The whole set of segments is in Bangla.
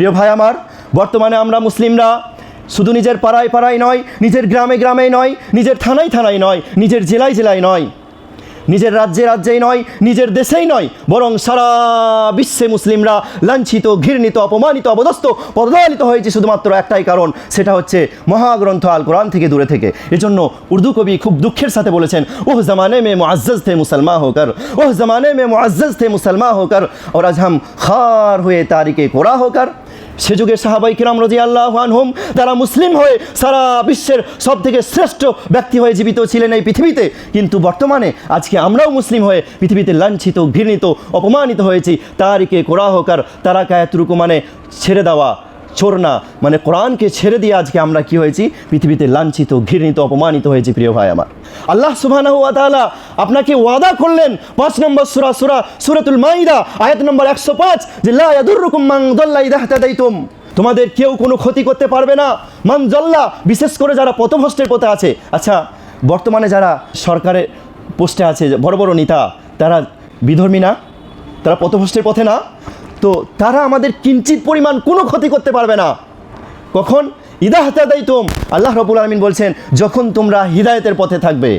প্রিয় ভাই আমার, বর্তমানে আমরা মুসলিমরা শুধু নিজের পাড়ায় পাড়ায় নয়, নিজের গ্রামে গ্রামে নয়, নিজের থানায় থানায় নয়, নিজের জেলায় জেলায় নয়, নিজের রাজ্যে রাজ্যেই নয়, নিজের দেশেই নয়, বরং সারা বিশ্বে মুসলিমরা লাঞ্ছিত, ঘৃণিত, অপমানিত অবদস্ত পদলালিত হয়েছে শুধুমাত্র একটাই কারণ, সেটা হচ্ছে মহাগ্রন্থ আল কোরআন থেকে দূরে থেকে। এজন্য উর্দু কবি খুব দুঃখের সাথে বলেছেন, ওহ জমানে মে মুআজ্জজ থে মুসলমান হোকর, ওহ জমানে মে মুআজ্জজ থে মুসলমান হোকর ওর আজ হাম খার হয়ে তারিকে কোরা হোকর। সে যুগের সাহাবাই কিরাম রাজি আল্লাহ হোম তারা মুসলিম হয়ে সারা বিশ্বের সব থেকে শ্রেষ্ঠ ব্যক্তি হয়ে জীবিত ছিলেন এই পৃথিবীতে। কিন্তু বর্তমানে আজকে আমরাও মুসলিম হয়ে পৃথিবীতে লাঞ্ছিত, ঘৃণিত, অপমানিত হয়েছি। তারিকে কোরাহকার তারা তারা কায়াতরুকু মানে ছেড়ে দেওয়া চোর না। মানে কোরআনকে ছেড়ে দিয়ে আজকে আমরা কি হয়েছি? পৃথিবীতে লাঞ্ছিত, ঘৃণিত, অপমানিত হয়েছি, প্রিয় ভাই আমার। আল্লাহ তাআলা আপনাকে ওয়াদা করলেন পাঁচ নম্বর সূরা সূরা, সূরাতুল মাইদা, আয়াত নম্বর একশো পাঁচ, যে লা ইয়াদুররুকুম মান তোমাদের কেউ কোনো ক্ষতি করতে পারবে না। মান জল্লা বিশেষ করে যারা পথভ্রষ্টের পথে আছে। আচ্ছা বর্তমানে যারা সরকারের পোস্টে আছে বড় বড় নেতা, তারা বিধর্মী না? তারা পথভ্রষ্টের পথে না? তো তারা আমাদের কিঞ্চিত পরিমাণ কোনো ক্ষতি করতে পারবে না। কখন? ইদা হাতাদাই তোম আল্লাহ রবুল আলমিন বলছেন, যখন তোমরা হিদায়তের পথে থাকবে।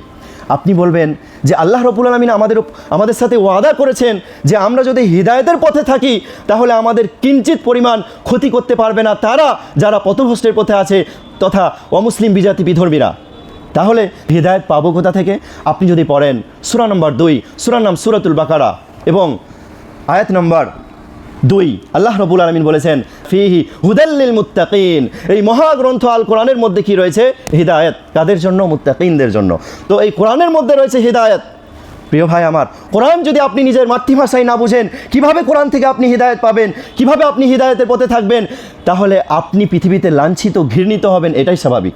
আপনি বলবেন যে আল্লাহ রবুল আলমিন আমাদের আমাদের সাথে ওয়াদা করেছেন যে আমরা যদি হিদায়তের পথে থাকি, তাহলে আমাদের কিঞ্চিত পরিমাণ ক্ষতি করতে পারবে না তারা যারা পথভ্রষ্টের পথে আছে তথা অমুসলিম বিজাতি বিধর্মীরা। তাহলে হৃদায়ত পাবো কোথা থেকে? আপনি যদি পড়েন, সুরা নম্বর দুই, সুরার নাম সুরাতুল বাকারা এবং আয়াত নম্বর দুই, আল্লাহ রবুল আলমিন বলেছেন, ফিহি হুদাল্লিল মুত্তাকিন। এই মহাগ্রন্থ আল কোরআনের মধ্যে কি রয়েছে? হিদায়ত। কাদের জন্য? মুত্তাকিনদের জন্য। তো এই কোরআনের মধ্যে রয়েছে হিদায়ত। প্রিয় ভাই আমার, কোরআন যদি আপনি নিজের মাতৃভাষায় না বুঝেন, কীভাবে কোরআন থেকে আপনি হৃদায়ত পাবেন? কীভাবে আপনি হৃদায়তের পথে থাকবেন? তাহলে আপনি পৃথিবীতে লাঞ্ছিত, ঘৃণিত হবেন, এটাই স্বাভাবিক।